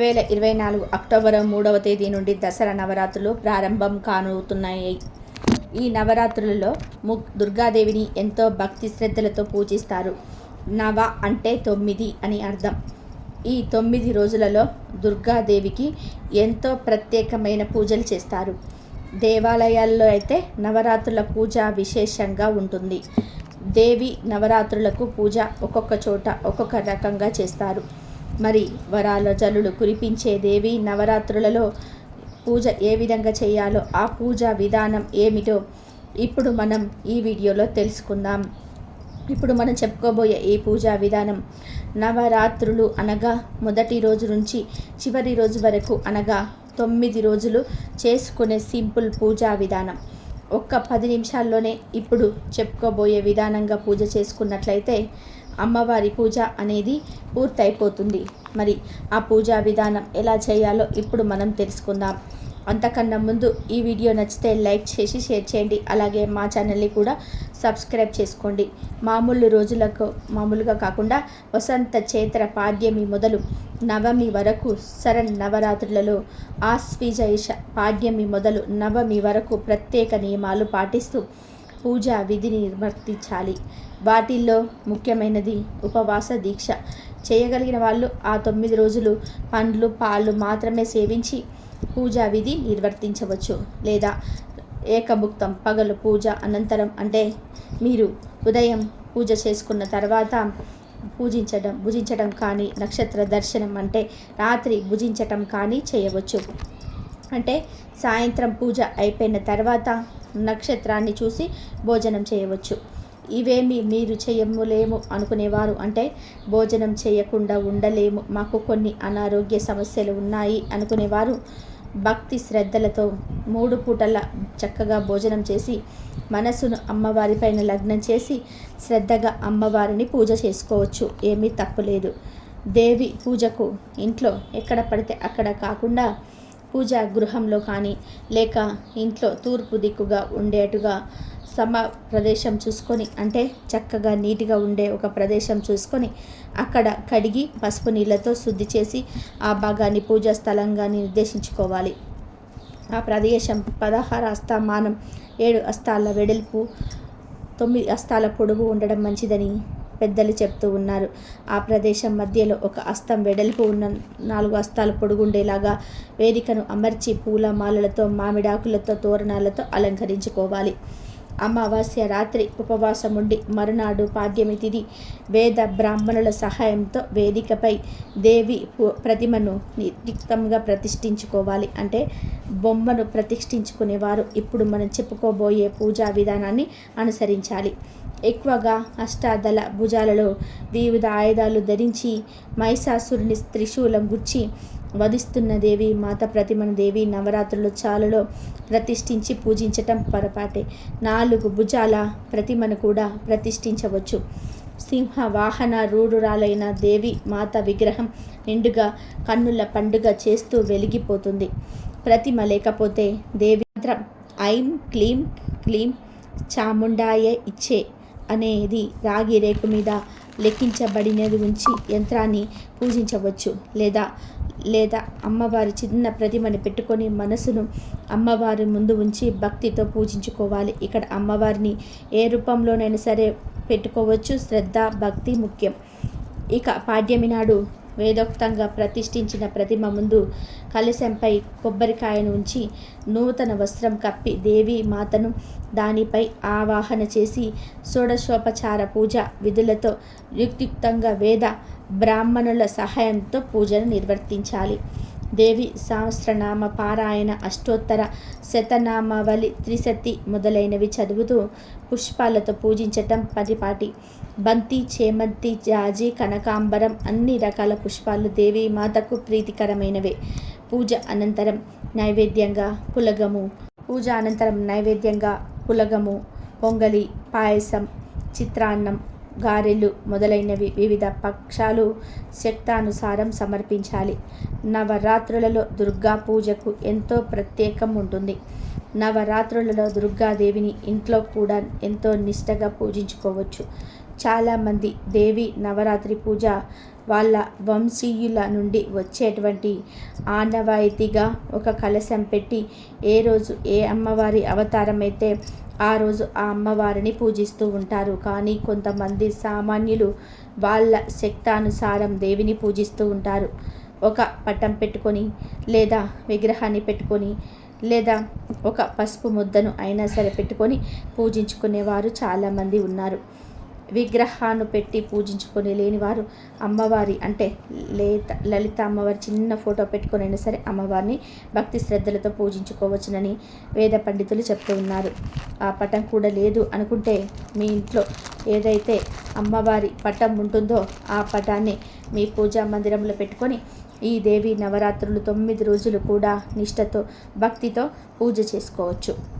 వేల ఇరవై నాలుగు అక్టోబర్ మూడవ తేదీ నుండి దసరా నవరాత్రులు ప్రారంభం కానుతున్నాయి. ఈ నవరాత్రులలో ము దుర్గాదేవిని ఎంతో భక్తి శ్రద్ధలతో పూజిస్తారు. నవ అంటే తొమ్మిది అని అర్థం. ఈ తొమ్మిది రోజులలో దుర్గాదేవికి ఎంతో ప్రత్యేకమైన పూజలు చేస్తారు. దేవాలయాల్లో అయితే నవరాత్రుల పూజ విశేషంగా ఉంటుంది. దేవి నవరాత్రులకు పూజ ఒక్కొక్క చోట ఒక్కొక్క రకంగా చేస్తారు. మరి వరాల జలుడు కురిపించే దేవి నవరాత్రులలో పూజ ఏ విధంగా చేయాలో ఆ పూజా విధానం ఏమిటో ఇప్పుడు మనం ఈ వీడియోలో తెలుసుకుందాం. ఇప్పుడు మనం చెప్పుకోబోయే ఈ పూజా విధానం నవరాత్రులు అనగా మొదటి రోజు నుంచి చివరి రోజు వరకు అనగా తొమ్మిది రోజులు చేసుకునే సింపుల్ పూజా విధానం. ఒక్క పది నిమిషాల్లోనే ఇప్పుడు చెప్పుకోబోయే విధానంగా పూజ చేసుకున్నట్లయితే అమ్మవారి పూజ అనేది పూర్తయిపోతుంది. మరి ఆ పూజా విధానం ఎలా చేయాలో ఇప్పుడు మనం తెలుసుకుందాం. అంతకన్నా ముందు ఈ వీడియో నచ్చితే లైక్ చేసి షేర్ చేయండి. అలాగే మా ఛానల్ని కూడా సబ్స్క్రైబ్ చేసుకోండి. మామూలు రోజులకు మామూలుగా కాకుండా వసంత చేతర పాడ్యమి మొదలు నవమి వరకు శరణ్ నవరాత్రులలో ఆశ్వీజైష పాడ్యమి మొదలు నవమి వరకు ప్రత్యేక నియమాలు పాటిస్తూ పూజా విధిని నిర్వర్తించాలి. వాటిల్లో ముఖ్యమైనది ఉపవాస దీక్ష. చేయగలిగిన వాళ్ళు ఆ తొమ్మిది రోజులు పండ్లు పాలు మాత్రమే సేవించి పూజా విధి నిర్వర్తించవచ్చు. లేదా ఏకముక్తం పగలు పూజ అనంతరం అంటే మీరు ఉదయం పూజ చేసుకున్న తర్వాత పూజించడం భుజించడం కానీ నక్షత్ర దర్శనం అంటే రాత్రి భుజించటం కానీ చేయవచ్చు. అంటే సాయంత్రం పూజ అయిపోయిన తర్వాత నక్షత్రాన్ని చూసి భోజనం చేయవచ్చు. ఇవేమి మీరు చేయములేము అనుకునేవారు. అంటే భోజనం చేయకుండా ఉండలేము. మాకు కొన్ని అనారోగ్య సమస్యలు ఉన్నాయి అనుకునేవారు. భక్తి శ్రద్ధలతో మూడు పూటల చక్కగా భోజనం చేసి మనసును అమ్మవారిపైన లగ్నం చేసి శ్రద్ధగా అమ్మవారిని పూజ చేసుకోవచ్చు. ఏమీ తప్పులేదు దేవి పూజకు ఇంట్లో ఎక్కడ పడితే అక్కడ కాకుండా పూజా గృహంలో కానీ లేక ఇంట్లో తూర్పు దిక్కుగా ఉండేటుగా సమ ప్రదేశం చూసుకొని అంటే చక్కగా నీట్గా ఉండే ఒక ప్రదేశం చూసుకొని అక్కడ కడిగి పసుపు నీళ్ళతో శుద్ధి చేసి ఆ భాగాన్ని పూజా స్థలంగా నిర్దేశించుకోవాలి. ఆ ప్రదేశం పదహారు అస్తమానం ఏడు అస్తాల వెడల్పు తొమ్మిది అస్తాల పొడవు ఉండడం మంచిదని పెద్దలు చెప్తూ ఉన్నారు. ఆ ప్రదేశం మధ్యలో ఒక అస్తం వెడల్పు ఉన్న నాలుగు అస్తాలు పొడుగుండేలాగా వేదికను అమర్చి పూల మాలలతో మామిడాకులతో తోరణాలతో అలంకరించుకోవాలి. అమావాస్య రాత్రి ఉపవాసం ఉండి మరునాడు పాడ్యమి తిది. వేద బ్రాహ్మణుల సహాయంతో వేదికపై దేవి ప్రతిమను నిర్దిక్తంగా ప్రతిష్ఠించుకోవాలి. అంటే బొమ్మను ప్రతిష్ఠించుకునేవారు ఇప్పుడు మనం చెప్పుకోబోయే పూజా విధానాన్ని అనుసరించాలి. ఎక్కువగా అష్టాదళ భుజాలలో వివిధ ఆయుధాలు ధరించి మైసాసురుని త్రిశూలం గుచ్చి వధిస్తున్న దేవి మాత ప్రతిమను దేవి నవరాత్రులు చాలులో ప్రతిష్ఠించి పూజించటం పొరపాటే. నాలుగు భుజాల ప్రతిమను కూడా ప్రతిష్ఠించవచ్చు. సింహ వాహన రూఢురాలైన దేవి మాత విగ్రహం నిండుగా కన్నుల పండుగ చేస్తూ వెలిగిపోతుంది. ప్రతిమ లేకపోతే దేవి మంత్రం ఐం క్లీం క్లీం చాముండాయే ఇచ్చే అనేది రాగి రేకు మీద లెక్కించబడినది ఉంచి యంత్రాన్ని పూజించవచ్చు. లేదా లేదా అమ్మవారి చిన్న ప్రతిమని పెట్టుకొని మనసును అమ్మవారి ముందు ఉంచి భక్తితో పూజించుకోవాలి. ఇక్కడ అమ్మవారిని ఏ రూపంలోనైనా సరే పెట్టుకోవచ్చు. శ్రద్ధ భక్తి ముఖ్యం. ఇక పాడ్యమి నాడు వేదోక్తంగా ప్రతిష్ఠించిన ప్రతిమ ముందు కలశంపై కొబ్బరికాయను ఉంచి నూతన వస్త్రం కప్పి దేవి మాతను దానిపై ఆవాహన చేసి షోడశోపచార పూజ విధులతో యుక్తియుక్తంగా వేద బ్రాహ్మణుల సహాయంతో పూజను నిర్వర్తించాలి. దేవి సహస్రనామ పారాయణ అష్టోత్తర శతనామావళి త్రిశతి మొదలైనవి చదువుతూ పుష్పాలతో పూజించటం పరిపాటి బంతి చేమంతి జాజి కనకాంబరం అన్ని రకాల పుష్పాలు దేవి మాతకు ప్రీతికరమైనవే. పూజ అనంతరం నైవేద్యంగా పులగము పూజ అనంతరం నైవేద్యంగా పులగము పొంగలి పాయసం చిత్రాన్నం గారెలు మొదలైనవి వివిధ పక్షాలు శక్తానుసారం సమర్పించాలి. నవరాత్రులలో దుర్గా పూజకు ఎంతో ప్రత్యేకం ఉంటుంది. నవరాత్రులలో దుర్గాదేవిని ఇంట్లో కూడా ఎంతో నిష్టగా పూజించుకోవచ్చు. చాలామంది దేవి నవరాత్రి పూజ వాళ్ళ వంశీయుల నుండి వచ్చేటువంటి ఆనవాయితీగా ఒక కలశం పెట్టి ఏ రోజు ఏ అమ్మవారి అవతారం అయితే ఆ రోజు ఆ అమ్మవారిని పూజిస్తూ ఉంటారు. కానీ కొంతమంది సామాన్యులు వాళ్ళ శక్తానుసారం దేవిని పూజిస్తూ ఉంటారు. ఒక పట్టం పెట్టుకొని లేదా విగ్రహాన్ని పెట్టుకొని లేదా ఒక పసుపు ముద్దను అయినా సరే పెట్టుకొని పూజించుకునేవారు చాలామంది ఉన్నారు. విగ్రహాన్ని పెట్టి పూజించుకొని లేనివారు అమ్మవారి అంటే లేత లలిత అమ్మవారి చిన్న ఫోటో పెట్టుకొని అయినా సరే అమ్మవారిని భక్తి శ్రద్ధలతో పూజించుకోవచ్చునని వేద పండితులు చెప్తూ ఉన్నారు. ఆ పటం కూడా లేదు అనుకుంటే మీ ఇంట్లో ఏదైతే అమ్మవారి పటం ఉంటుందో ఆ పటాన్ని మీ పూజా మందిరంలో పెట్టుకొని ఈ దేవి నవరాత్రులు తొమ్మిది రోజులు కూడా నిష్టతో భక్తితో పూజ చేసుకోవచ్చు.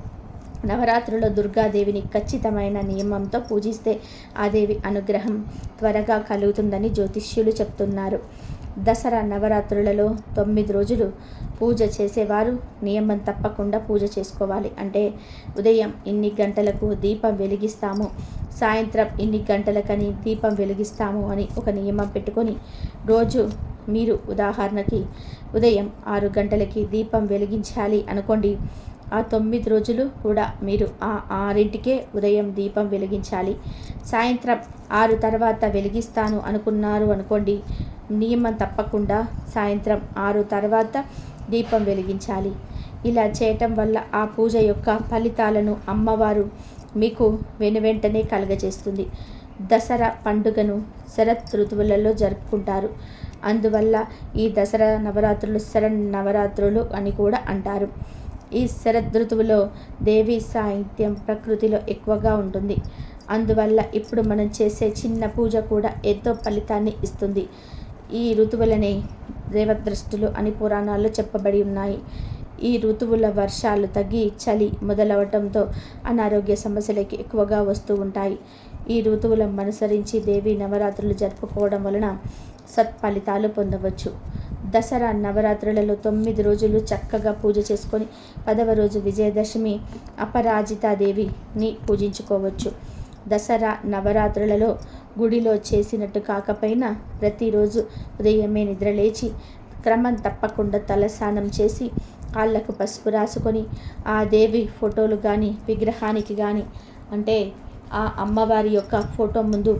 నవరాత్రుల్లో దుర్గాదేవిని ఖచ్చితమైన నియమంతో పూజిస్తే ఆ దేవి అనుగ్రహం త్వరగా కలుగుతుందని జ్యోతిష్యులు చెప్తున్నారు. దసరా నవరాత్రులలో తొమ్మిది రోజులు పూజ చేసేవారు నియమం తప్పకుండా పూజ చేసుకోవాలి. అంటే ఉదయం ఇన్ని గంటలకు దీపం వెలిగిస్తాము సాయంత్రం ఇన్ని గంటలకని దీపం వెలిగిస్తాము అని ఒక నియమం పెట్టుకొని రోజు మీరు ఉదాహరణకి ఉదయం ఆరు గంటలకి దీపం వెలిగించాలి అనుకోండి. ఆ తొమ్మిది రోజులు కూడా మీరు ఆ ఆరింటికే ఉదయం దీపం వెలిగించాలి. సాయంత్రం ఆరు తర్వాత వెలిగిస్తాను అనుకున్నారు అనుకోండి నియమం తప్పకుండా సాయంత్రం ఆరు తర్వాత దీపం వెలిగించాలి. ఇలా చేయటం వల్ల ఆ పూజ యొక్క ఫలితాలను అమ్మవారు మీకు వెనువెంటనే కలగజేస్తుంది. దసరా పండుగను శరత్ ఋతువులలో జరుపుకుంటారు. అందువల్ల ఈ దసరా నవరాత్రులు శరణ్ నవరాత్రులు అని కూడా అంటారు. ఈ శరదృతువులో దేవి సాహిత్యం ప్రకృతిలో ఎక్కువగా ఉంటుంది. అందువల్ల ఇప్పుడు మనం చేసే చిన్న పూజ కూడా ఎంతో ఫలితాన్ని ఇస్తుంది. ఈ ఋతువులనే దేవదృష్టులు అని పురాణాల్లో చెప్పబడి ఉన్నాయి. ఈ ఋతువుల వర్షాలు తగ్గి చలి మొదలవటంతో అనారోగ్య సమస్యలకి ఎక్కువగా వస్తూ ఉంటాయి. ఈ ఋతువులను అనుసరించి దేవి నవరాత్రులు జరుపుకోవడం వలన సత్ఫలితాలు పొందవచ్చు. దసరా నవరాత్రులలో తొమ్మిది రోజులు చక్కగా పూజ చేసుకొని పదవ రోజు విజయదశమి అపరాజితాదేవిని పూజించుకోవచ్చు. దసరా నవరాత్రులలో గుడిలో చేసినట్టు కాకపోయినా ప్రతిరోజు ఉదయమే నిద్రలేచి క్రమం తప్పకుండా తలస్నానం చేసి కాళ్ళకు పసుపు రాసుకొని ఆ దేవి ఫోటోలు కానీ విగ్రహానికి కానీ అంటే ఆ అమ్మవారి యొక్క ఫోటో ముందు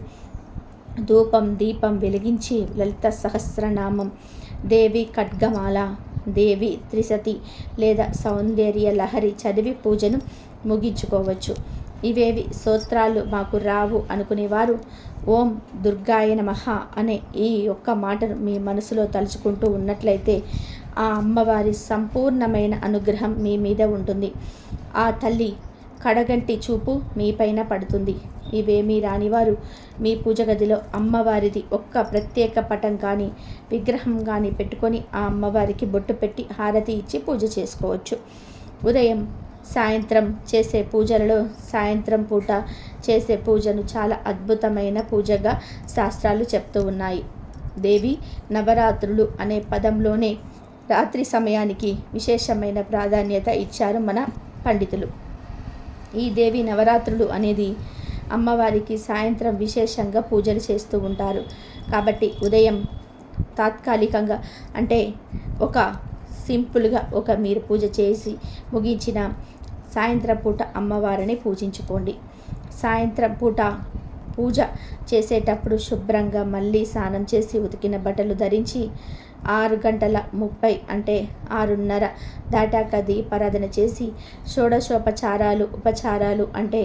ధూపం దీపం వెలిగించి లలిత సహస్రనామం దేవి ఖడ్గమాల దేవి త్రిసతి లేదా సౌందర్య లహరి చదివి పూజను ముగించుకోవచ్చు. ఇవేవి సూత్రాలు మాకు రావు అనుకునేవారు. ఓం దుర్గాయ నమః అనే ఈ ఒక్క మాటను మీ మనసులో తలుచుకుంటూ ఉన్నట్లయితే ఆ అమ్మవారి సంపూర్ణమైన అనుగ్రహం మీ మీద ఉంటుంది. ఆ తల్లి కడగంటి చూపు మీపైన పడుతుంది. ఇవేమీ రానివారు మీ పూజ గదిలో అమ్మవారిది ఒక్క ప్రత్యేక పటం కానీ విగ్రహం కానీ పెట్టుకొని ఆ అమ్మవారికి బొట్టు పెట్టి హారతి ఇచ్చి పూజ చేసుకోవచ్చు. ఉదయం సాయంత్రం చేసే పూజలలో సాయంత్రం పూట చేసే పూజను చాలా అద్భుతమైన పూజగా శాస్త్రాలు చెప్తూ ఉన్నాయి. దేవి నవరాత్రులు అనే పదంలోనే రాత్రి సమయానికి విశేషమైన ప్రాధాన్యత ఇచ్చారు మన పండితులు. ఈ దేవి నవరాత్రులు అనేది అమ్మవారికి సాయంత్రం విశేషంగా పూజలు చేస్తూ ఉంటారు. కాబట్టి ఉదయం తాత్కాలికంగా అంటే ఒక సింపుల్గా ఒక మీరు పూజ చేసి ముగించిన సాయంత్రం పూట అమ్మవారిని పూజించుకోండి. సాయంత్రం పూట పూజ చేసేటప్పుడు శుభ్రంగా మళ్ళీ స్నానం చేసి ఉతికిన బట్టలు ధరించి ఆరు గంటల ముప్పై అంటే ఆరున్నర దాటాక దీపారాధన చేసి షోడశోపచారాలు ఉపచారాలు అంటే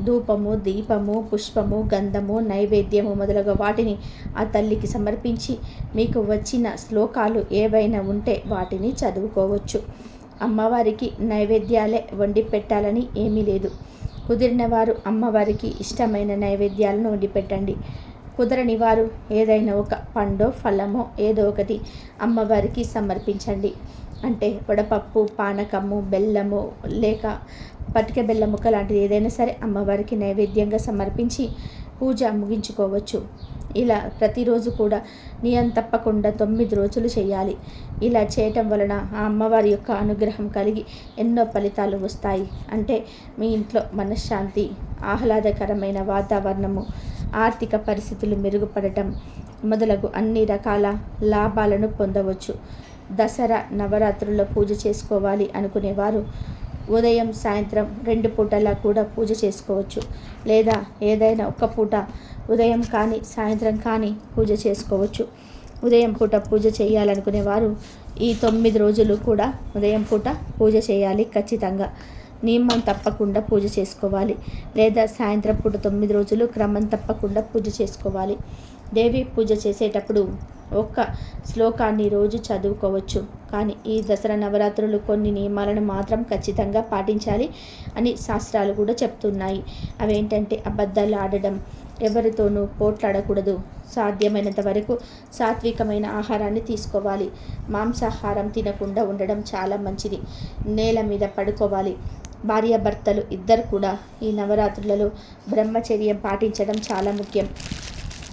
ధూపము దీపము పుష్పము గంధము నైవేద్యము మొదలగు వాటిని ఆ తల్లికి సమర్పించి మీకు వచ్చిన శ్లోకాలు ఏవైనా ఉంటే వాటిని చదువుకోవచ్చు. అమ్మవారికి నైవేద్యాలే వండి పెట్టాలని ఏమీ లేదు. కుదిరిన వారు అమ్మవారికి ఇష్టమైన నైవేద్యాలను వండిపెట్టండి. కుదరని వారు ఏదైనా ఒక పండో ఫలమో ఏదో ఒకటి అమ్మవారికి సమర్పించండి. అంటే వడపప్పు పానకము బెల్లము లేక పటిక బెల్ల ముక్క లాంటిది ఏదైనా సరే అమ్మవారికి నైవేద్యంగా సమర్పించి పూజ ముగించుకోవచ్చు. ఇలా ప్రతిరోజు కూడా నియం తప్పకుండా తొమ్మిది రోజులు చేయాలి. ఇలా చేయటం వలన ఆ అమ్మవారి యొక్క అనుగ్రహం కలిగి ఎన్నో ఫలితాలు వస్తాయి. అంటే మీ ఇంట్లో మనశ్శాంతి ఆహ్లాదకరమైన వాతావరణము ఆర్థిక పరిస్థితులు మెరుగుపడటం మొదలగు అన్ని రకాల లాభాలను పొందవచ్చు. దసరా నవరాత్రుల్లో పూజ చేసుకోవాలి అనుకునేవారు ఉదయం సాయంత్రం రెండు పూటలా కూడా పూజ చేసుకోవచ్చు. లేదా ఏదైనా ఒక పూట ఉదయం కానీ సాయంత్రం కానీ పూజ చేసుకోవచ్చు. ఉదయం పూట పూజ చేయాలనుకునే వారు ఈ తొమ్మిది రోజులు కూడా ఉదయం పూట పూజ చేయాలి ఖచ్చితంగా. నియమం తప్పకుండా పూజ చేసుకోవాలి. లేదా సాయంత్రం పూట తొమ్మిది రోజులు క్రమం తప్పకుండా పూజ చేసుకోవాలి. దేవి పూజ చేసేటప్పుడు ఒక్క శ్లోకాన్ని రోజు చదువుకోవచ్చు. కానీ ఈ దసరా నవరాత్రులు కొన్ని నియమాలను మాత్రం ఖచ్చితంగా పాటించాలి అని శాస్త్రాలు కూడా చెప్తున్నాయి. అవేంటంటే అబద్ధాలు ఆడడం ఎవరితోనూ పోట్లాడకూడదు. సాధ్యమైనంత వరకు సాత్వికమైన ఆహారాన్ని తీసుకోవాలి. మాంసాహారం తినకుండా ఉండడం చాలా మంచిది. నేల మీద పడుకోవాలి. భార్యాభర్తలు ఇద్దరు కూడా ఈ నవరాత్రులలో బ్రహ్మచర్యం పాటించడం చాలా ముఖ్యం.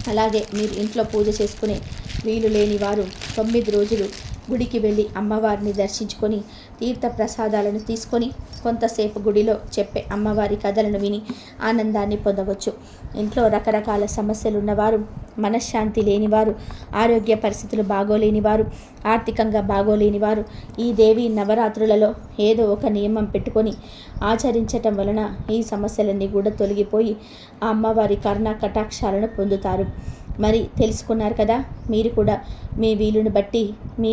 అలాగే మీరు ఇంట్లో పూజ చేసుకునే వీలు లేని వారు తొమ్మిది రోజులు గుడికి వెళ్ళి అమ్మవారిని దర్శించుకొని తీర్థ ప్రసాదాలను తీసుకొని కొంతసేపు గుడిలో చెప్పే అమ్మవారి కథలను విని ఆనందాన్ని పొందవచ్చు. ఇంట్లో రకరకాల సమస్యలు ఉన్నవారు మనశ్శాంతి లేనివారు ఆరోగ్య పరిస్థితులు బాగోలేని వారు ఆర్థికంగా బాగోలేని వారు ఈ దేవి నవరాత్రులలో ఏదో ఒక నియమం పెట్టుకొని ఆచరించటం వలన ఈ సమస్యలన్నీ కూడా తొలగిపోయి ఆ అమ్మవారి కరుణా కటాక్షాలను పొందుతారు. మరి తెలుసుకున్నారు కదా? మీరు కూడా మీ వీలుని బట్టి మీ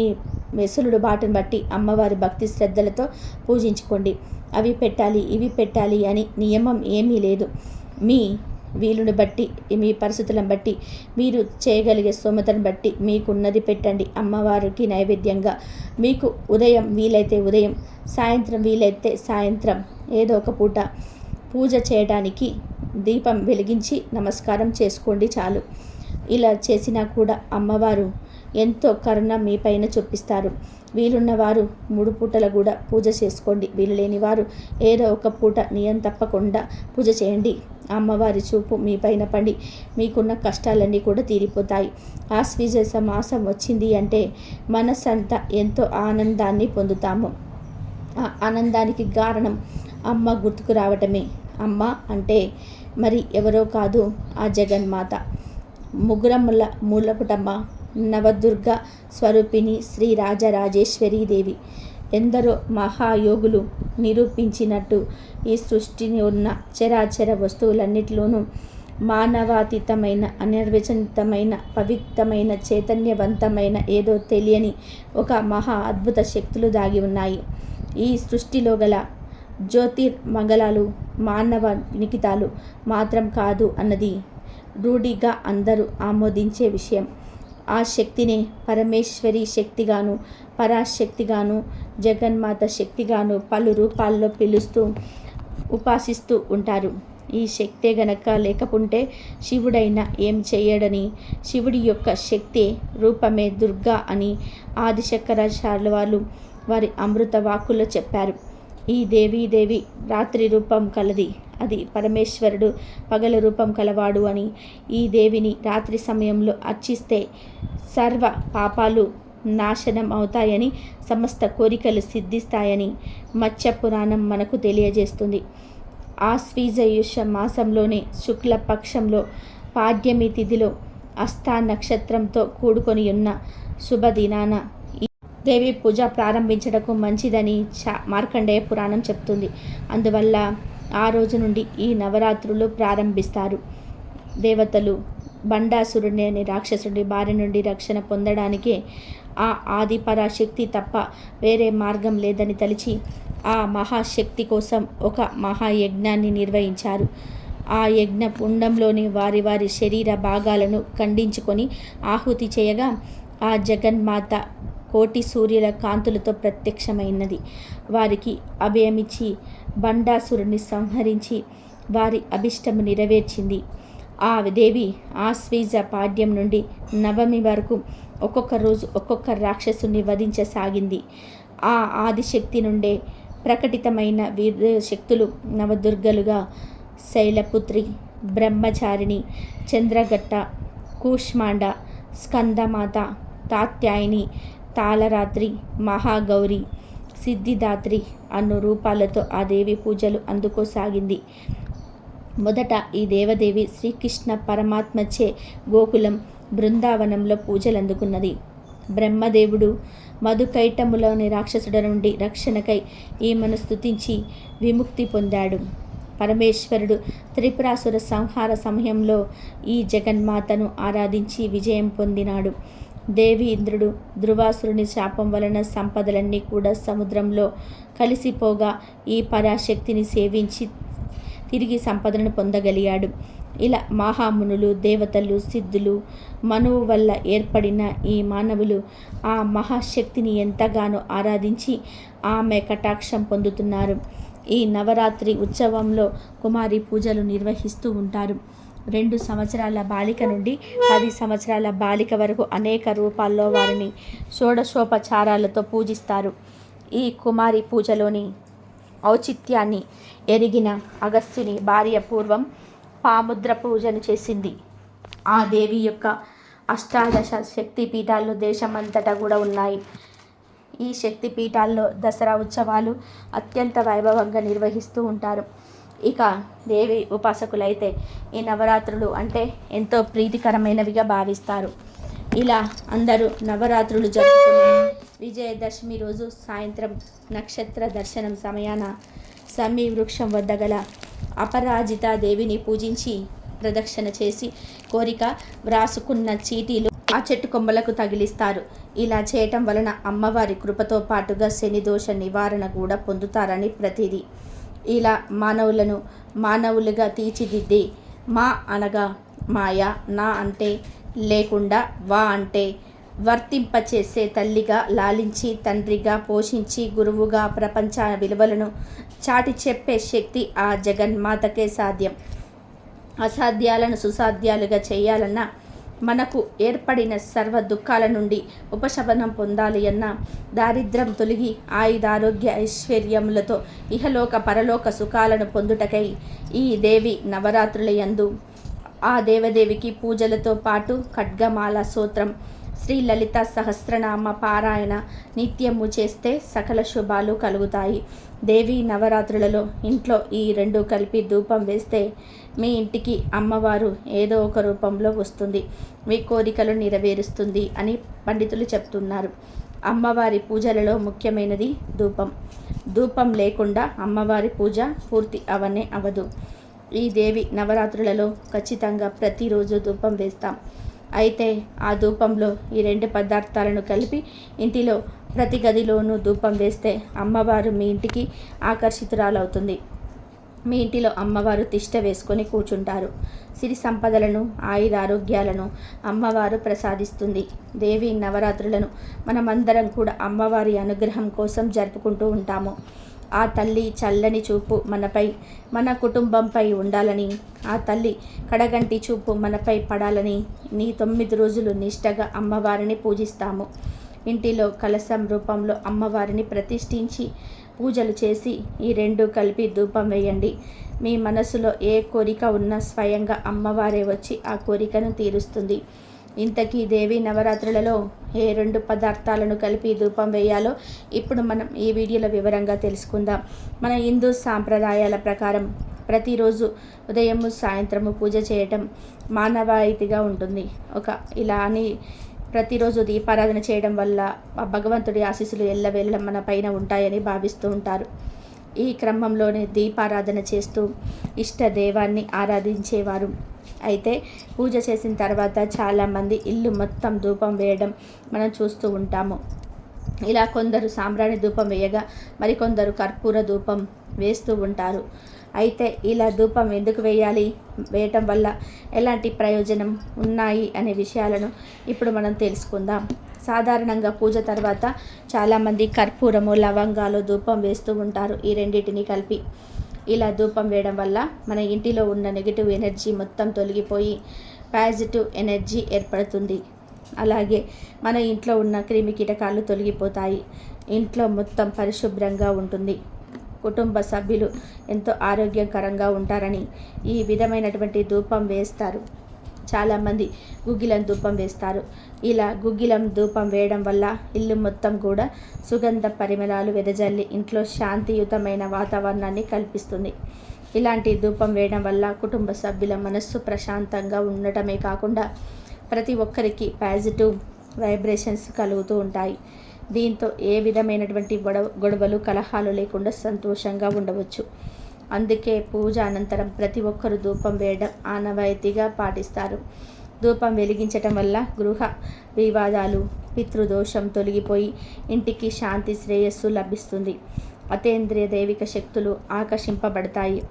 వెసులుడు బాటను బట్టి అమ్మవారి భక్తి శ్రద్ధలతో పూజించుకోండి. అవి పెట్టాలి ఇవి పెట్టాలి అని నియమం ఏమీ లేదు. మీ వీలుని బట్టి మీ పరిస్థితులను బట్టి మీరు చేయగలిగే స్తోమతను బట్టి మీకున్నది పెట్టండి. అమ్మవారికి నైవేద్యంగా మీకు ఉదయం వీలైతే ఉదయం సాయంత్రం వీలైతే సాయంత్రం ఏదో ఒక పూట పూజ చేయడానికి దీపం వెలిగించి నమస్కారం చేసుకోండి చాలు. ఇలా చేసినా కూడా అమ్మవారు ఎంతో కరుణ మీ పైన చూపిస్తారు. వీలున్నవారు మూడు పూటల కూడా పూజ చేసుకోండి. వీలు లేని వారు ఏదో ఒక పూట నియం తప్పకుండా పూజ చేయండి. అమ్మవారి చూపు మీ పైన పడి మీకున్న కష్టాలన్నీ కూడా తీరిపోతాయి. ఆశ్వీజ మాసం వచ్చింది అంటే మనసంతా ఎంతో ఆనందాన్ని పొందుతాము. ఆ ఆనందానికి కారణం అమ్మ గుర్తుకు రావటమే. అమ్మ అంటే మరి ఎవరో కాదు ఆ జగన్మాత. ముగ్గురమ్మల మూలపుటమ్మ. నవదుర్గ స్వరూపిణి శ్రీ రాజరాజేశ్వరీదేవి ఎందరో మహాయోగులు నిరూపించినట్టు ఈ సృష్టిని ఉన్న చరాచర వస్తువులన్నిటిలోనూ మానవాతీతమైన అనిర్వచనితమైన పవిత్రమైన చైతన్యవంతమైన ఏదో తెలియని ఒక మహా అద్భుత శక్తులు దాగి ఉన్నాయి. ఈ సృష్టిలో గల జ్యోతిర్మంగళాలు మానవ నికితాలు మాత్రం కాదు అన్నది రూఢిగా అందరూ ఆమోదించే విషయం. ఆ శక్తిని పరమేశ్వరి శక్తిగాను పరాశక్తిగాను జగన్మాత శక్తిగాను పలు రూపాల్లో పిలుస్తూ ఉపాసిస్తూ ఉంటారు. ఈ శక్తే గనక లేకపోతే శివుడైనా ఏం చేయడని శివుడి యొక్క శక్తి రూపమే దుర్గా అని ఆదిశంకరాచార్యుల వాళ్ళు వారి అమృత వాక్కుల్లో చెప్పారు. ఈ దేవీదేవి రాత్రి రూపం కలది. అది పరమేశ్వరుడు పగల రూపం కలవాడు అని ఈ దేవిని రాత్రి సమయంలో అర్చిస్తే సర్వ పాపాలు నాశనం అవుతాయని సమస్త కోరికలు సిద్ధిస్తాయని మత్స్య పురాణం మనకు తెలియజేస్తుంది. ఆశ్వీజయుష మాసంలోనే శుక్లపక్షంలో పాడ్యమి తిథిలో అస్థా నక్షత్రంతో కూడుకొని ఉన్న శుభదినాన దేవి పూజ ప్రారంభించడకు మంచిదని చా మార్కండేయ పురాణం చెప్తుంది. అందువల్ల ఆ రోజు నుండి ఈ నవరాత్రులు ప్రారంభిస్తారు. దేవతలు బండాసురుడి అనే రాక్షసుడి బారి నుండి రక్షణ పొందడానికే ఆ ఆదిపరాశక్తి తప్ప వేరే మార్గం లేదని తలిచి ఆ మహాశక్తి కోసం ఒక మహాయజ్ఞాన్ని నిర్వహించారు. ఆ యజ్ఞ పుండంలోని వారి వారి శరీర భాగాలను ఖండించుకొని ఆహుతి చేయగా ఆ జగన్మాత కోటి సూర్యుల కాంతులతో ప్రత్యక్షమైనది. వారికి అభయమిచ్చి బండాసురుని సంహరించి వారి అభిష్టము నెరవేర్చింది. ఆ దేవి ఆశ్వీజ పాడ్యం నుండి నవమి వరకు ఒక్కొక్క రోజు ఒక్కొక్క రాక్షసుని వధించసాగింది. ఆ ఆదిశక్తి నుండే ప్రకటితమైన వీర శక్తులు నవదుర్గలుగా శైలపుత్రి బ్రహ్మచారిణి చంద్రగట్ట కూష్మాండ స్కందమాత తాత్యాయిని తాళరాత్రి మహాగౌరి సిద్ధిదాత్రి అన్ను రూపాలతో ఆ దేవి పూజలు అందుకోసాగింది. మొదట ఈ దేవదేవి శ్రీకృష్ణ పరమాత్మచే గోకులం బృందావనంలో పూజలు అందుకున్నది బ్రహ్మదేవుడు మధుకైటములోని రాక్షసుడ నుండి రక్షణకై ఈమెను స్థుతించి విముక్తి పొందాడు. పరమేశ్వరుడు త్రిపురాసుర సంహార సమయంలో ఈ జగన్మాతను ఆరాధించి విజయం పొందినాడు. దేవి ఇంద్రుడు ధృవాసురుని శాపం వలన సంపదలన్నీ కూడా సముద్రంలో కలిసిపోగా ఈ పరాశక్తిని సేవించి తిరిగి సంపదను పొందగలిగాడు. ఇలా మహామునులు దేవతలు సిద్ధులు మనువు వల్ల ఏర్పడిన ఈ మానవులు ఆ మహాశక్తిని ఎంతగానో ఆరాధించి ఆమె కటాక్షం పొందుతున్నారు. ఈ నవరాత్రి ఉత్సవంలో కుమారి పూజలు నిర్వహిస్తూ ఉంటారు. రెండు సంవత్సరాల బాలిక నుండి పది సంవత్సరాల బాలిక వరకు అనేక రూపాల్లో వారిని షోడశోపచారాలతో పూజిస్తారు. ఈ కుమారి పూజలోని ఔచిత్యాన్ని ఎరిగిన అగస్త్యుని భార్య పూర్వం పాముద్ర పూజను చేసింది. ఆ దేవి యొక్క అష్టాదశ శక్తి పీఠాలు దేశమంతటా కూడా ఉన్నాయి. ఈ శక్తి పీఠాల్లో దసరా ఉత్సవాలు అత్యంత వైభవంగా నిర్వహిస్తూ ఉంటారు. ఇక దేవి ఉపాసకులైతే ఈ నవరాత్రులు అంటే ఎంతో ప్రీతికరమైనవిగా భావిస్తారు. ఇలా అందరూ నవరాత్రులు జరుపుకుని విజయదశమి రోజు సాయంత్రం నక్షత్ర దర్శనం సమయాన సమీ వృక్షం వద్ద గల అపరాజిత దేవిని పూజించి ప్రదక్షిణ చేసి కోరిక వ్రాసుకున్న చీటీలు ఆ చెట్టు కొమ్మలకు తగిలిస్తారు. ఇలా చేయటం వలన అమ్మవారి కృపతో పాటుగా శని దోష నివారణ కూడా పొందుతారని ప్రతిదీ. ఇలా మానవులను మానవులుగా తీర్చిదిద్ది. మా అనగా మాయ నా అంటే లేకుండా వా అంటే వర్తింపచేసే తల్లిగా లాలించి తండ్రిగా పోషించి గురువుగా ప్రపంచ విలువలను చాటి చెప్పే శక్తి ఆ జగన్మాతకే సాధ్యం. అసాధ్యాలను సుసాధ్యాలుగా చేయాలన్న మనకు ఏర్పడిన సర్వ దుఃఖాల నుండి ఉపశమనం పొందాలి అన్న దారిద్ర్యం తొలగి ఆయుధారోగ్య ఐశ్వర్యములతో ఇహలోక పరలోక సుఖాలను పొందుటకై ఈ దేవి నవరాత్రుల యందు ఆ దేవదేవికి పూజలతో పాటు ఖడ్గమాల సూత్రం శ్రీ లలిత సహస్రనామ పారాయణ నిత్యము చేస్తే సకల శుభాలు కలుగుతాయి. దేవి నవరాత్రులలో ఇంట్లో ఈ రెండు కలిపి ధూపం వేస్తే మీ ఇంటికి అమ్మవారు ఏదో ఒక రూపంలో వస్తుంది. మీ కోరికలు నెరవేరుస్తుంది అని పండితులు చెప్తున్నారు. అమ్మవారి పూజలలో ముఖ్యమైనది ధూపం. ధూపం లేకుండా అమ్మవారి పూజ పూర్తి అవనే అవదు. ఈ దేవి నవరాత్రులలో ఖచ్చితంగా ప్రతిరోజు ధూపం వేస్తాం. అయితే ఆ ధూపంలో ఈ రెండు పదార్థాలను కలిపి ఇంటిలో ప్రతి గదిలోనూ ధూపం వేస్తే అమ్మవారు మీ ఇంటికి ఆకర్షితురాలవుతుంది. మీ ఇంటిలో అమ్మవారు తిష్ట వేసుకొని కూర్చుంటారు. సిరి సంపదలను ఆయుధారోగ్యాలను అమ్మవారు ప్రసాదిస్తుంది. దేవి నవరాత్రులను మనమందరం కూడా అమ్మవారి అనుగ్రహం కోసం జరుపుకుంటూ ఉంటాము. ఆ తల్లి చల్లని చూపు మనపై మన కుటుంబంపై ఉండాలని ఆ తల్లి కడగంటి చూపు మనపై పడాలని నీ తొమ్మిది రోజులు నిష్టగా అమ్మవారిని పూజిస్తాము. ఇంటిలో కలశం రూపంలో అమ్మవారిని ప్రతిష్ఠించి పూజలు చేసి ఈ రెండు కలిపి ధూపం వేయండి. మీ మనసులో ఏ కోరిక ఉన్నా స్వయంగా అమ్మవారే వచ్చి ఆ కోరికను తీరుస్తుంది. ఇంతకీ దేవి నవరాత్రులలో ఏ రెండు పదార్థాలను కలిపి ధూపం వేయాలో ఇప్పుడు మనం ఈ వీడియోలో వివరంగా తెలుసుకుందాం. మన హిందూ సాంప్రదాయాల ప్రకారం ప్రతిరోజు ఉదయము సాయంత్రము పూజ చేయటం మానవాయితీగా ఉంటుంది. ఒక ఇలా అని ప్రతిరోజు దీపారాధన చేయడం వల్ల ఆ భగవంతుడి ఆశీస్సులు ఎల్లవేళ్ళ మన పైన ఉంటాయని భావిస్తూ ఉంటారు. ఈ క్రమంలోనే దీపారాధన చేస్తూ ఇష్ట దేవాన్ని ఆరాధించేవారు. అయితే పూజ చేసిన తర్వాత చాలామంది ఇల్లు మొత్తం ధూపం వేయడం మనం చూస్తూ ఉంటాము. ఇలా కొందరు సాంబ్రాణి ధూపం వేయగా మరికొందరు కర్పూర ధూపం వేస్తూ ఉంటారు. అయితే ఇలా ధూపం ఎందుకు వేయాలి? వేయటం వల్ల ఎలాంటి ప్రయోజనం ఉన్నాయి అనే విషయాలను ఇప్పుడు మనం తెలుసుకుందాం. సాధారణంగా పూజ తర్వాత చాలామంది కర్పూరము లవంగాలు ధూపం వేస్తూ ఉంటారు ఈ రెండింటిని కలిపి. ఇలా ధూపం వేయడం వల్ల మన ఇంటిలో ఉన్న నెగిటివ్ ఎనర్జీ మొత్తం తొలగిపోయి పాజిటివ్ ఎనర్జీ ఏర్పడుతుంది. అలాగే మన ఇంట్లో ఉన్న క్రిమి కీటకాలు తొలగిపోతాయి. ఇంట్లో మొత్తం పరిశుభ్రంగా ఉంటుంది. కుటుంబ సభ్యులు ఎంతో ఆరోగ్యకరంగా ఉంటారని ఈ విధమైనటువంటి ధూపం వేస్తారు. చాలామంది గుగ్గిలం ధూపం వేస్తారు. ఇలా గుగ్గిలం ధూపం వేయడం వల్ల ఇల్లు మొత్తం కూడా సుగంధ పరిమళాలు వెదజల్లి ఇంట్లో శాంతియుతమైన వాతావరణాన్ని కల్పిస్తుంది. ఇలాంటి ధూపం వేయడం వల్ల కుటుంబ సభ్యుల మనస్సు ప్రశాంతంగా ఉండటమే కాకుండా ప్రతి ఒక్కరికి పాజిటివ్ వైబ్రేషన్స్ కలుగుతూ ఉంటాయి. దీంతో ఏ విధమైనటువంటి గొడవ గొడవలు కలహాలు లేకుండా సంతోషంగా ఉండవచ్చు. అందుకే పూజ అనంతరం ప్రతి ఒక్కరూ ధూపం వేయడం ఆనవాయితీగా పాటిస్తారు. ధూపం వెలిగించటం వల్ల గృహ వివాదాలు పితృదోషం తొలగిపోయి ఇంటికి శాంతి శ్రేయస్సు లభిస్తుంది. అతేంద్రియ దైవిక శక్తులు ఆకర్షింపబడతాయి.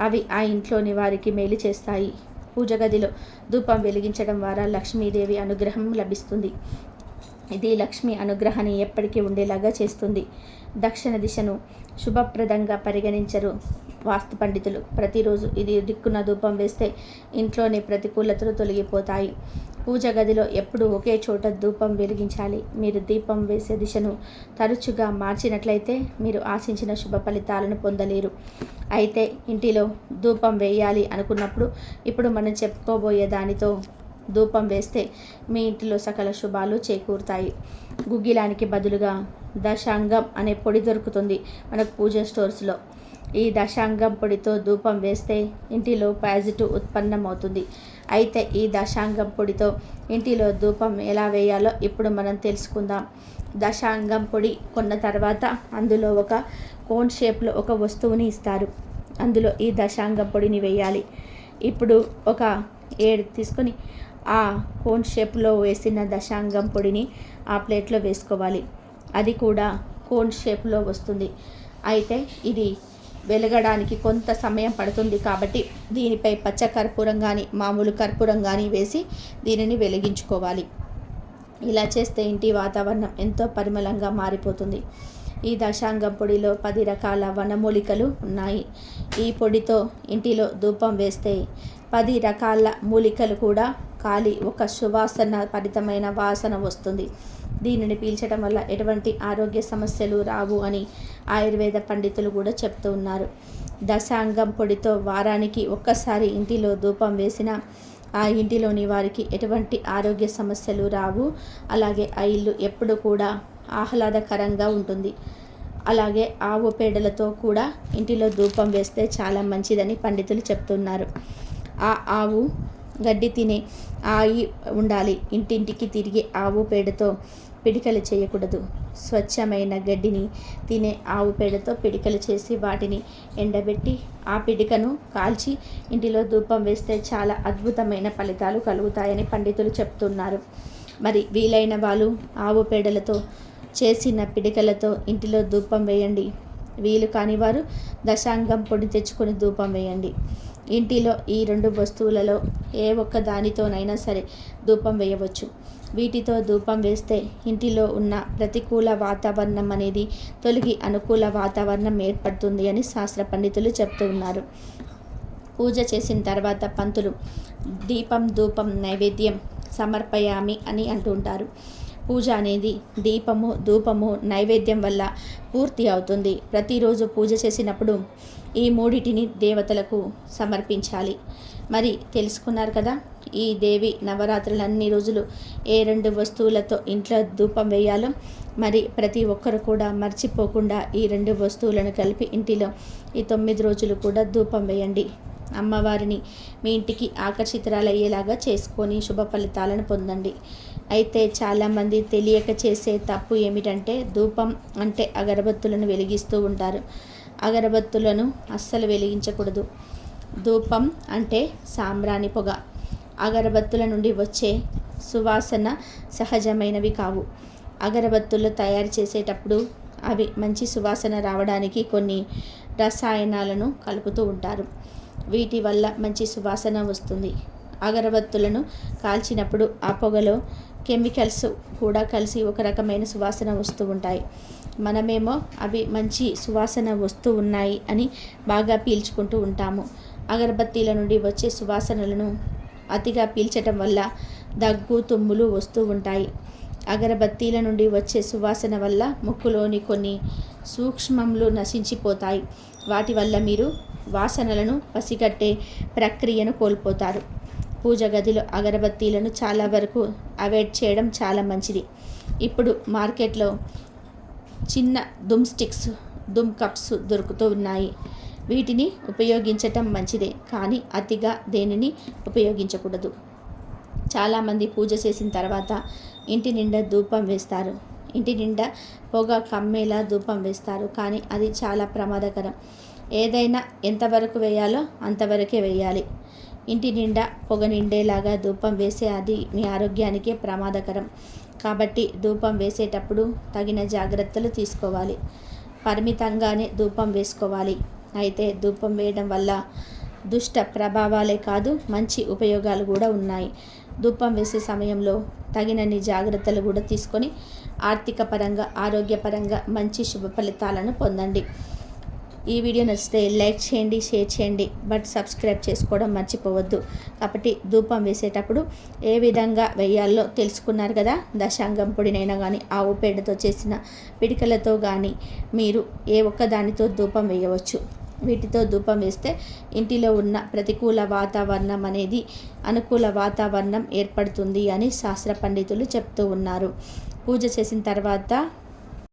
అవి ఆ ఇంట్లోని వారికి మేలు చేస్తాయి. పూజ గదిలో ధూపం వెలిగించడం ద్వారా లక్ష్మీదేవి అనుగ్రహం లభిస్తుంది. ఇది లక్ష్మి అనుగ్రహాన్ని ఎప్పటికీ ఉండేలాగా చేస్తుంది. దక్షిణ దిశను శుభప్రదంగా పరిగణించరు వాస్తు పండితులు. ప్రతిరోజు ఇది దిక్కున ధూపం వేస్తే ఇంట్లోని ప్రతికూలతలు తొలగిపోతాయి. పూజ గదిలో ఎప్పుడు ఒకే చోట ధూపం వెలిగించాలి. మీరు దీపం వేసే దిశను తరచుగా మార్చినట్లయితే మీరు ఆశించిన శుభ ఫలితాలను పొందలేరు. అయితే ఇంటిలో ధూపం వేయాలి అనుకున్నప్పుడు ఇప్పుడు మనం చెప్పుకోబోయే దానితో ధూపం వేస్తే మీ ఇంటిలో సకల శుభాలు చేకూరుతాయి. గుగ్గిలానికి బదులుగా దశాంగం అనే పొడి దొరుకుతుంది మనకు పూజ స్టోర్స్లో. ఈ దశాంగం పొడితో ధూపం వేస్తే ఇంటిలో పాజిటివ్ ఉత్పన్నమవుతుంది. అయితే ఈ దశాంగం పొడితో ఇంటిలో ధూపం ఎలా వేయాలో ఇప్పుడు మనం తెలుసుకుందాం. దశాంగం పొడి కొన్న తర్వాత అందులో ఒక కోన్ షేప్లో ఒక వస్తువుని ఇస్తారు. అందులో ఈ దశాంగం పొడిని వేయాలి. ఇప్పుడు ఒక ఏడు తీసుకొని ఆ కోన్ షేప్లో వేసిన దశాంగం పొడిని ఆ ప్లేట్లో వేసుకోవాలి. అది కూడా కోన్ షేప్లో వస్తుంది. అయితే ఇది వెలగడానికి కొంత సమయం పడుతుంది కాబట్టి దీనిపై పచ్చ కర్పూరం కానీ మామూలు కర్పూరం కానీ వేసి దీనిని వెలిగించుకోవాలి. ఇలా చేస్తే ఇంటి వాతావరణం ఎంతో పరిమళంగా మారిపోతుంది. ఈ దశాంగం పొడిలో పది రకాల వనమూలికలు ఉన్నాయి. ఈ పొడితో ఇంటిలో ధూపం వేస్తే పది రకాల మూలికలు కూడా కాలి ఒక సువాసన పరితమైన వాసన వస్తుంది. దీనిని పీల్చడం వల్ల ఎటువంటి ఆరోగ్య సమస్యలు రావు అని ఆయుర్వేద పండితులు కూడా చెప్తూ ఉన్నారు. దశాంగం పొడితో వారానికి ఒక్కసారి ఇంటిలో ధూపం వేసిన ఆ ఇంటిలోని వారికి ఎటువంటి ఆరోగ్య సమస్యలు రావు. అలాగే ఆ ఇల్లు ఎప్పుడు కూడా ఆహ్లాదకరంగా ఉంటుంది. అలాగే ఆవు పేడలతో కూడా ఇంటిలో ధూపం వేస్తే చాలా మంచిదని పండితులు చెప్తున్నారు. ఆ ఆవు గడ్డి తినే ఆయి ఉండాలి. ఇంటింటికి తిరిగి ఆవు పేడతో పిడికలు చేయకూడదు. స్వచ్ఛమైన గడ్డిని తినే ఆవు పేడతో పిడికలు చేసి వాటిని ఎండబెట్టి ఆ పిడికను కాల్చి ఇంటిలో ధూపం వేస్తే చాలా అద్భుతమైన ఫలితాలు కలుగుతాయని పండితులు చెప్తున్నారు. మరి వీలైన వాళ్ళు ఆవు పేడలతో చేసిన పిడికలతో ఇంటిలో ధూపం వేయండి. వీలు కాని వారు దశాంగం పొడి తెచ్చుకొని ధూపం వేయండి. ఇంటిలో ఈ రెండు వస్తువులలో ఏ ఒక్క దానితోనైనా సరే ధూపం వేయవచ్చు. వీటితో ధూపం వేస్తే ఇంటిలో ఉన్న ప్రతికూల వాతావరణం అనేది తొలగి అనుకూల వాతావరణం ఏర్పడుతుంది అని శాస్త్ర పండితులు చెప్తూ ఉన్నారు. పూజ చేసిన తర్వాత పంతులు దీపం ధూపం నైవేద్యం సమర్పయామి అని అంటుంటారు పూజ అనేది దీపము ధూపము నైవేద్యం వల్ల పూర్తి అవుతుంది. ప్రతిరోజు పూజ చేసినప్పుడు ఈ మూడిటిని దేవతలకు సమర్పించాలి. మరి తెలుసుకున్నారు కదా ఈ దేవి నవరాత్రులు అన్ని రోజులు ఏ రెండు వస్తువులతో ఇంట్లో ధూపం వేయాలో మరి ప్రతి ఒక్కరు కూడా మర్చిపోకుండా ఈ రెండు వస్తువులను కలిపి ఇంటిలో ఈ తొమ్మిది రోజులు కూడా ధూపం వేయండి. అమ్మవారిని మీ ఇంటికి ఆకర్షితురాలయ్యేలాగా చేసుకొని శుభ ఫలితాలను పొందండి. అయితే చాలామంది తెలియక చేసే తప్పు ఏమిటంటే ధూపం అంటే అగరబత్తులను వెలిగిస్తూ ఉంటారు. అగరబత్తులను అస్సలు వెలిగించకూడదు. ధూపం అంటే సాంబ్రాణి పొగ. అగరబత్తుల నుండి వచ్చే సువాసన సహజమైనవి కావు. అగరబత్తులు తయారు చేసేటప్పుడు అవి మంచి సువాసన రావడానికి కొన్ని రసాయనాలను కలుపుతూ ఉంటారు. వీటి వల్ల మంచి సువాసన వస్తుంది. అగరబత్తులను కాల్చినప్పుడు ఆ పొగలో కెమికల్స్ కూడా కలిసి ఒక రకమైన సువాసన వస్తూ ఉంటాయి. మనమేమో అవి మంచి సువాసన వస్తూ ఉన్నాయి అని బాగా పీల్చుకుంటూ ఉంటాము. అగరబత్తీల నుండి వచ్చే సువాసనలను అతిగా పీల్చటం వల్ల దగ్గు తుమ్ములు వస్తూ ఉంటాయి. అగరబత్తీల నుండి వచ్చే సువాసన వల్ల ముక్కులోని కొన్ని సూక్ష్మములు నశించిపోతాయి. వాటి వల్ల మీరు వాసనలను పసిగట్టే ప్రక్రియను కోల్పోతారు. పూజ గదిలో అగరబత్తీలను చాలా వరకు అవాయిడ్ చేయడం చాలా మంచిది. ఇప్పుడు మార్కెట్లో చిన్న దుమ్ స్టిక్స్ దుమ్ కప్స్ దొరుకుతూ ఉన్నాయి. వీటిని ఉపయోగించటం మంచిదే కానీ అతిగా దేనిని ఉపయోగించకూడదు. చాలామంది పూజ చేసిన తర్వాత ఇంటి నిండా ధూపం వేస్తారు. ఇంటి నిండా పొగ కమ్మేలా ధూపం వేస్తారు కానీ అది చాలా ప్రమాదకరం. ఏదైనా ఎంతవరకు వేయాలో అంతవరకే వేయాలి. ఇంటి నిండా పొగ నిండేలాగా ధూపం వేసే అది మీ ఆరోగ్యానికే ప్రమాదకరం. కాబట్టి ధూపం వేసేటప్పుడు తగిన జాగ్రత్తలు తీసుకోవాలి. పరిమితంగానే ధూపం వేసుకోవాలి. అయితే ధూపం వేయడం వల్ల దుష్ట ప్రభావాలే కాదు మంచి ఉపయోగాలు కూడా ఉన్నాయి. ధూపం వేసే సమయంలో తగినన్ని జాగ్రత్తలు కూడా తీసుకొని ఆర్థిక పరంగా ఆరోగ్యపరంగా మంచి శుభ ఫలితాలను పొందండి. ఈ వీడియో నచ్చితే లైక్ చేయండి షేర్ చేయండి బట్ సబ్స్క్రైబ్ చేసుకోవడం మర్చిపోవద్దు. కాబట్టి ధూపం వేసేటప్పుడు ఏ విధంగా వేయాలో తెలుసుకున్నారు కదా? దశాంగం పొడినైనా కానీ ఆవు పేడతో చేసిన పిడికలతో కానీ మీరు ఏ ఒక్క దానితో ధూపం వేయవచ్చు. వీటితో ధూపం వేస్తే ఇంటిలో ఉన్న ప్రతికూల వాతావరణం అనేది అనుకూల వాతావరణం ఏర్పడుతుంది అని శాస్త్ర పండితులు చెప్తూ ఉన్నారు. పూజ చేసిన తర్వాత